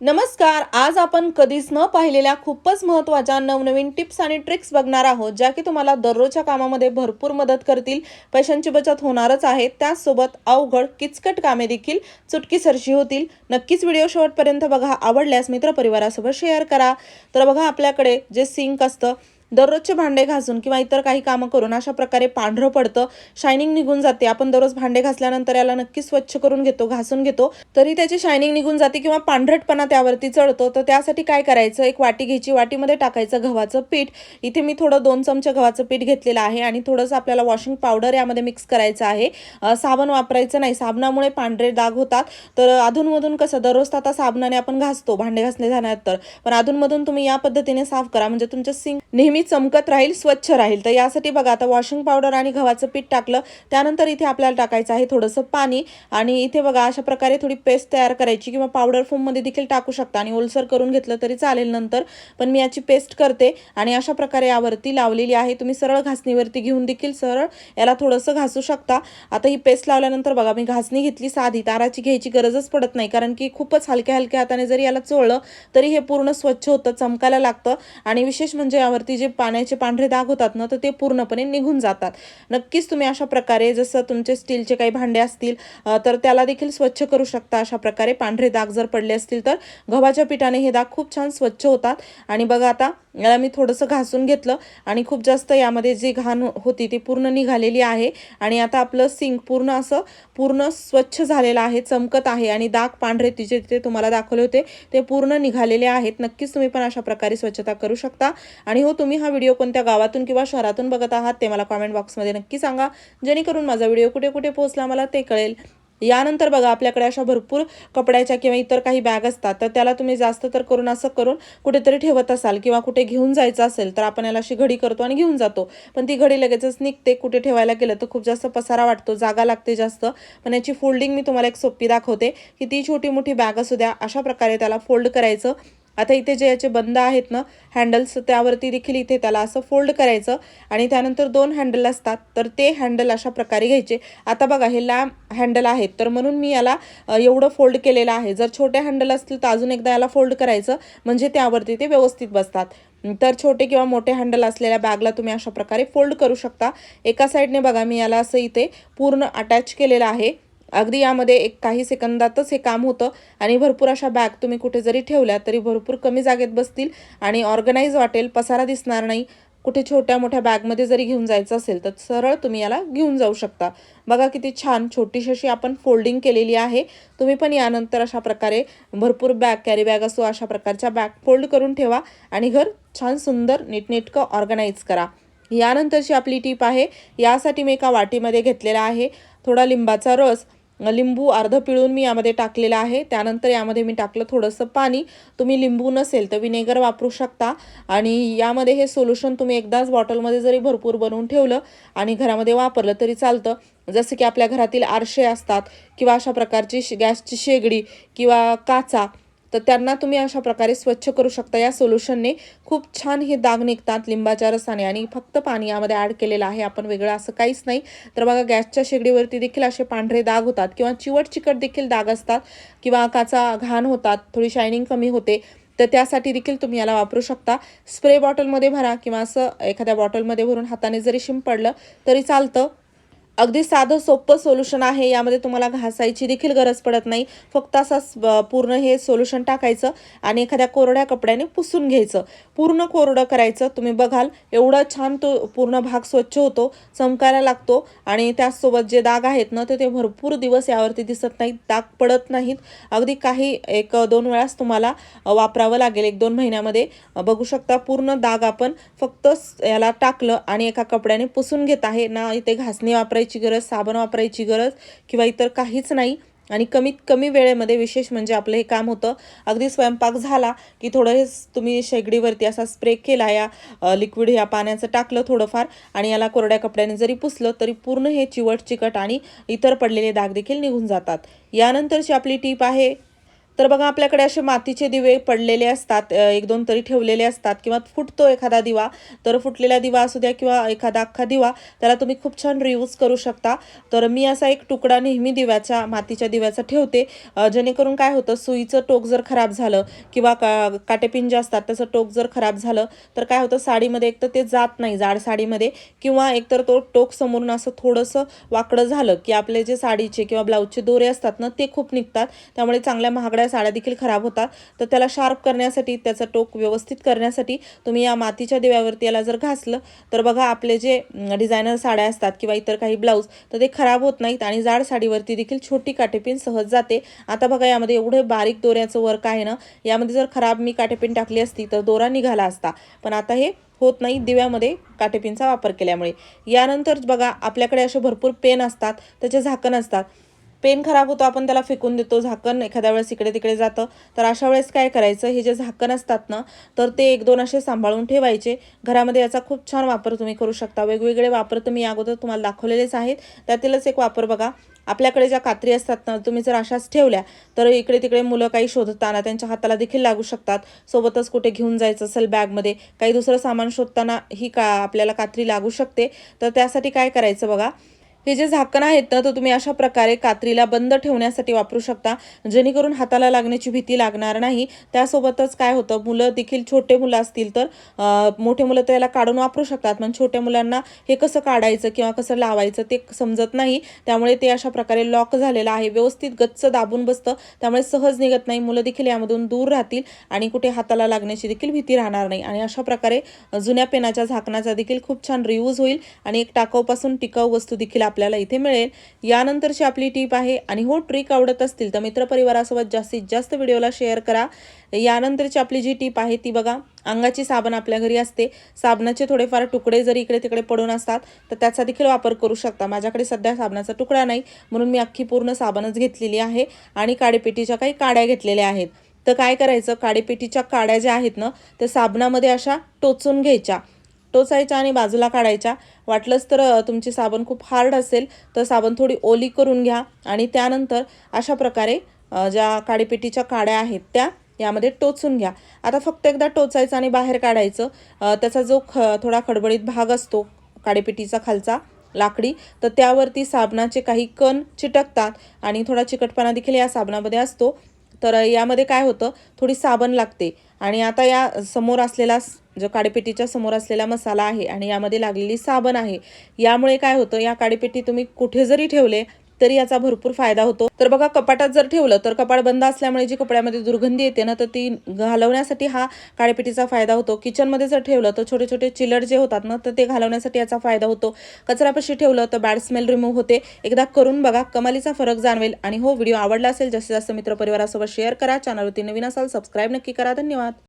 नमस्कार आज आपण कधीच न पाहिलेल्या खूपच महत्त्वाच्या नवनवीन टिप्स आणि ट्रिक्स बघणार आहोत ज्या की तुम्हाला दररोजच्या कामामध्ये भरपूर मदत करतील पैशांची बचत होणारच आहे त्याचसोबत अवघड किचकट कामे देखील चुटकीसरशी होतील. नक्कीच व्हिडिओ शेवटपर्यंत बघा आवडल्यास मित्रपरिवारासोबत शेअर करा. तर बघा आपल्याकडे जे सिंक असतं दररोजचे भांडे घासून किंवा इतर काही कामं करून अशा प्रकारे पांढरं पडतं शायनिंग निघून जाते. आपण दररोज भांडे घासल्यानंतर याला नक्की स्वच्छ करून घेतो घासून घेतो. तरी त्याची शायनिंग निघून जाते किंवा पांढरटपणा त्यावरती चढतो. तर त्यासाठी काय करायचं? एक वाटी घ्यायची. वाटीमध्ये टाकायचं गव्हाचं पीठ. इथे मी थोडं दोन चमचे गव्हाचं पीठ घेतलेलं आहे आणि थोडंसं आपल्याला वॉशिंग पावडर यामध्ये मिक्स करायचं आहे. साबण वापरायचं नाही. साबणामुळे पांढरे दाग होतात. तर अधूनमधून कसं दररोज आता साबणाने आपण घासतो भांडे घासले झाल्यानंतर पण अधूनमधून तुम्ही या पद्धतीने साफ करा. म्हणजे तुमचं सिंक नेहमी चमकत राहील स्वच्छ राहील. तर यासाठी बघा आता वॉशिंग पावडर आणि गव्हाचं पीठ टाकलं त्यानंतर इथे आपल्याला टाकायचं आहे थोडंसं पाणी. आणि इथे बघा अशा प्रकारे थोडी पेस्ट तयार करायची किंवा पावडर फॉर्ममध्ये देखील टाकू शकता. आणि ओलसर करून घेतलं तरी चालेल नंतर पण मी याची पेस्ट करते. आणि अशा प्रकारे यावरती लावलेली आहे. तुम्ही सरळ घासणीवरती घेऊन देखील सरळ याला थोडंसं घासू शकता. आता ही पेस्ट लावल्यानंतर बघा मी घासणी घेतली साधी. ताराची घ्यायची गरजच पडत नाही कारण की खूपच हलक्या हलक्या हाताने जरी याला चोळलं तरी हे पूर्ण स्वच्छ होतं चमकायला लागतं. आणि विशेष म्हणजे यावरती जे पाण्याचे पांढरे दाग होतात ना तर ते पूर्णपणे निघून जातात. नक्कीच तुम्ही अशा प्रकारे जसं तुमचे स्टीलचे काही भांडे असतील तर त्याला देखील स्वच्छ करू शकता अशा प्रकारे पांढरे दाग जर पडले असतील तर. गव्हाच्या पिठाने हे दाग खूप छान स्वच्छ होतात. आणि बघा आता याला मी थोडंसं घासून घेतलं आणि खूप जास्त यामध्ये जी घाण होती ती पूर्ण निघालेली आहे. आणि आता आपलं सिंक पूर्ण असं पूर्ण स्वच्छ झालेलं आहे चमकत आहे आणि दाग पांढरे तिचे तिथे तुम्हाला दाखवले होते ते पूर्ण निघालेले आहेत. नक्कीच तुम्ही पण अशा प्रकारे स्वच्छता करू शकता. आणि हो तुम्ही हा व्हिडिओ कोणत्या गावातून किंवा शहरातून बघत आहात ते मला कॉमेंट बॉक्समध्ये नक्की सांगा. जेणेकरून माझा व्हिडिओ कुठे कुठे पोहोचला मला ते कळेल. यानंतर बघा आपल्याकडे अशा भरपूर कपड्याच्या किंवा इतर काही बॅग असतात तर त्याला तुम्ही जास्त तर करून असं करून कुठेतरी ठेवत असाल किंवा कुठे घेऊन जायचं असेल तर आपण याला अशी घडी करतो आणि घेऊन जातो. पण ती घडी लगेचच निघते कुठे ठेवायला गेलं तर खूप जास्त पसारा वाटतो जागा लागते जास्त. पण याची फोल्डिंग मी तुम्हाला एक सोपी दाखवते की ती छोटी मोठी बॅग असू द्या अशा प्रकारे त्याला फोल्ड करायचं. आता इथे जे याचे बंद आहेत ना हँडल्स त्यावरती देखील इथे त्याला असं फोल्ड करायचं आणि त्यानंतर दोन हँडल असतात तर ते हँडल अशा प्रकारे घ्यायचे. आता बघा हे लॅम्प हँडल आहेत तर म्हणून मी याला एवढं फोल्ड केलेलं आहे. जर छोटे हँडल असतील तर अजून एकदा याला फोल्ड करायचं म्हणजे त्यावरती ते व्यवस्थित बसतात. तर छोटे किंवा मोठे हँडल असलेल्या बॅगला तुम्ही अशा प्रकारे फोल्ड करू शकता. एका साईडने बघा मी याला असं इथे पूर्ण अटॅच केलेलं आहे. अगदी यामध्ये एक काही सेकंदातच हे काम होतं आणि भरपूर अशा बॅग तुम्ही कुठे जरी ठेवल्या तरी भरपूर कमी जागेत बसतील आणि ऑर्गनाईज वाटेल पसारा दिसणार नाही. कुठे छोट्या मोठ्या बॅगमध्ये जरी घेऊन जायचं असेल तर सरळ तुम्ही याला घेऊन जाऊ शकता. बघा किती छान छोटीशी अशी आपण फोल्डिंग केलेली आहे. तुम्ही पण यानंतर अशा प्रकारे भरपूर बॅग कॅरी बॅग असो अशा प्रकारच्या बॅग फोल्ड करून ठेवा आणि घर छान सुंदर नीटनेटकं ऑर्गनाईज करा. यानंतरची आपली टीप आहे यासाठी मी एका वाटीमध्ये घेतलेला आहे. थोडा लिंबाचा रस लिंबू अर्धं पिळून मी यामध्ये टाकलेलं आहे. त्यानंतर यामध्ये मी टाकलं थोडंसं पाणी. तुम्ही लिंबू नसेल तर विनेगर वापरू शकता. आणि यामध्ये हे सोल्युशन तुम्ही एकदाच बॉटलमध्ये जरी भरपूर बनवून ठेवलं आणि घरामध्ये वापरलं तरी चालतं. जसं की आपल्या घरातील आरसे असतात किंवा अशा प्रकारची शे- गॅसची शेगडी किंवा काचा तर त्यांना तुम्ही अशा प्रकारे स्वच्छ करू शकता. या सोल्युशनने खूप छान हे दाग निघतात लिंबाच्या रसाने आणि फक्त पाणी यामध्ये ॲड केलेलं आहे. आपण वेगळं असं काहीच नाही. तर बघा गॅसच्या शेगडीवरती देखील असे पांढरे दाग होतात किंवा चिवट चिकट देखील दाग असतात किंवा काचा घाण होतात थोडी शायनिंग कमी होते तर त्यासाठी देखील तुम्ही याला वापरू शकता. स्प्रे बॉटलमध्ये भरा किंवा असं एखाद्या बॉटलमध्ये भरून हाताने जरी शिंपडलं तरी चालतं. अगदी साधं सोपं सोल्युशन आहे. यामध्ये तुम्हाला घासायची देखील गरज पडत नाही. फक्त असं पूर्ण हे सोल्युशन टाकायचं आणि एखाद्या कोरड्या कपड्याने पुसून घ्यायचं. पूर्ण कोरडं करायचं. तुम्ही बघाल एवढं छान तो पूर्ण भाग स्वच्छ होतो चमकायला लागतो आणि त्याचसोबत जे दाग आहेत ना ते भरपूर दिवस यावरती दिसत नाहीत. दाग पडत नाहीत. अगदी काही एक दोन वेळाच तुम्हाला वापरावं लागेल. एक दोन महिन्यामध्ये. बघू शकता पूर्ण दाग आपण फक्त याला टाकलं आणि एका कपड्याने पुसून घेत आहे. ना इथे घासणी वापरायची गरज साबण वापरायची गरज किंवा इतर काहीच नाही. आणि कमीत कमी वेळेमध्ये विशेष म्हणजे आपलं हे काम होतं. अगदी स्वयंपाक झाला की थोडं हे तुम्ही शेगडीवरती असा स्प्रे केला या लिक्विड या पाण्याचं टाकलं थोडंफार आणि याला कोरड्या कपड्याने जरी पुसलं तरी पूर्ण हे चिवट चिकट आणि इतर पडलेले दाग देखील निघून जातात. यानंतरची आपली टीप आहे तर बघा आपल्याकडे असे मातीचे दिवे पडलेले असतात एक दोन तरी ठेवलेले असतात किंवा फुटतो एखादा दिवा तर फुटलेला दिवा असू द्या किंवा एखादा अख्खा दिवा त्याला तुम्ही खूप छान रियूज करू शकता. तर मी असा एक तुकडा नेहमी दिव्याच्या मातीच्या दिव्याचा ठेवते जेणेकरून काय होतं सुईचं टोक जर खराब झालं किंवा का काटेपिन जे असतात त्याचं टोक जर खराब झालं तर काय होतं साडीमध्ये एक तर ते जात नाही जाड साडीमध्ये किंवा एकतर तो टोक समोरून असं थोडंसं वाकडं झालं की आपले जे साडीचे किंवा ब्लाऊजचे दोरे असतात ना ते खूप निघतात. त्यामुळे चांगल्या महागड्या साड्या देखील खराब होतात तर त्याला शार्प करण्यासाठी त्याचं टोक व्यवस्थित करण्यासाठी तुम्ही या मातीच्या दिव्यावरती याला जर घासलं तर बघा आपले जे डिझायनर साड्या असतात किंवा इतर काही ब्लाऊज तर ते खराब होत नाहीत आणि जाड साडीवरती देखील छोटी काटेपिन सहज जाते. आता बघा यामध्ये एवढे बारीक दोऱ्याचं वर्क आहे ना यामध्ये जर खराब मी काटेपिन टाकली असती तर दोरा निघाला असता. पण आता हे होत नाही दिव्यामध्ये काटेपिनचा वापर केल्यामुळे. यानंतर बघा आपल्याकडे असे भरपूर पेन असतात त्याचे झाकण असतात. पेन खराब होतो आपण त्याला फेकून देतो झाकण एखाद्या वेळेस इकडे तिकडे जातं. तर अशा वेळेस काय करायचं हे जे झाकण असतात ना तर ते एक दोन असे सांभाळून ठेवायचे. घरामध्ये याचा खूप छान वापर तुम्ही करू शकता. वेगवेगळे वापर तर मी अगोदर तुम्हाला दाखवलेलेच आहेत. त्यातीलच एक वापर बघा. आपल्याकडे ज्या कात्री असतात ना तुम्ही जर अशाच ठेवल्या तर इकडे तिकडे मुलं काही शोधताना त्यांच्या हाताला देखील लागू शकतात. सोबतच कुठे घेऊन जायचं असेल बॅगमध्ये काही दुसरं सामान शोधताना ही का आपल्याला कात्री लागू शकते. तर त्यासाठी काय करायचं बघा. हे जे झाकण आहेत ना तर तुम्ही अशा प्रकारे कात्रीला बंद ठेवण्यासाठी वापरू शकता. जेणेकरून हाताला लागण्याची भीती लागणार नाही. त्यासोबतच काय होतं मुलं देखील छोटे मुलं असतील तर मोठे मुलं तर याला काढून वापरू शकतात. पण छोट्या मुलांना हे कसं काढायचं किंवा कसं लावायचं ते समजत नाही. त्यामुळे ते अशा प्रकारे लॉक झालेलं आहे. व्यवस्थित गच्च दाबून बसतं. त्यामुळे सहज निघत नाही. मुलं देखील यामधून दूर राहतील आणि कुठे हाताला लागण्याची देखील भीती राहणार नाही. आणि अशा प्रकारे जुन्या पेनाच्या झाकणाचा देखील खूप छान रियूज होईल. आणि एक टाकाऊपासून टिकाऊ वस्तू देखील आपल्याला इथे मिळेल. यानंतरची आपली टीप आहे आणि हो ट्रिक आवडत असतील तर मित्रपरिवारासोबत जास्तीत जास्त व्हिडिओला शेअर करा. यानंतरची आपली जी टीप आहे ती बघा अंगाची साबण आपल्या घरी असते. साबणाचे थोडेफार तुकडे जरी इकडे तिकडे पडून असतात तर त्याचा देखील वापर करू शकता. माझ्याकडे सध्या साबणाचा तुकडा नाही म्हणून मी अख्खी पूर्ण साबणच घेतलेली आहे आणि काडेपेटीच्या काही काड्या घेतलेल्या आहेत. तर काय करायचं? काडेपेटीच्या काड्या ज्या आहेत ना त्या साबणामध्ये अशा टोचून घ्यायच्या. टोचायच्या आणि बाजूला काढायच्या. वाटलंच तर तुमची साबण खूप हार्ड असेल तर साबण थोडी ओली करून घ्या. आणि त्यानंतर अशा प्रकारे ज्या काडीपेटीच्या काड्या आहेत त्या यामध्ये टोचून घ्या. आता फक्त एकदा टोचायचं आणि बाहेर काढायचं त्याचा जो ख थोडा खडबडीत भाग असतो काडीपेटीचा खालचा लाकडी तर त्यावरती साबणाचे काही कण चिटकतात. आणि थोडा चिकटपणा देखील या साबणामध्ये असतो. तर यामध्ये काय होतं थोडी साबण लागते. आणि आता या समोर असलेला जो काडीपेटीच्या समोर असलेला मसाला आहे आणि यामध्ये लागलेली साबण आहे यामुळे काय होतं या काडीपेटी तुम्ही कुठे जरी ठेवले तरी याचा भरपूर फायदा होतो. तर बघा कपाटात जर ठेवलं तर कपाट बंद असल्यामुळे जी कपड्यामध्ये दुर्गंधी येते ना तर ती घालवण्यासाठी हा काळेपिटीचा फायदा होतो. किचनमध्ये जर ठेवलं तर छोटे छोटे चिलर जे होतात ना तर ते घालवण्यासाठी याचा फायदा होतो. कचऱ्यापाशी ठेवलं तर बॅड स्मेल रिमूव्ह होते. एकदा करून बघा कमालीचा फरक जाणवेल. आणि हो व्हिडिओ आवडला असेल जास्तीत जास्त मित्रपरिवारासोबत शेअर करा. चॅनलवरती नवीन असाल सबस्क्राईब नक्की करा. धन्यवाद.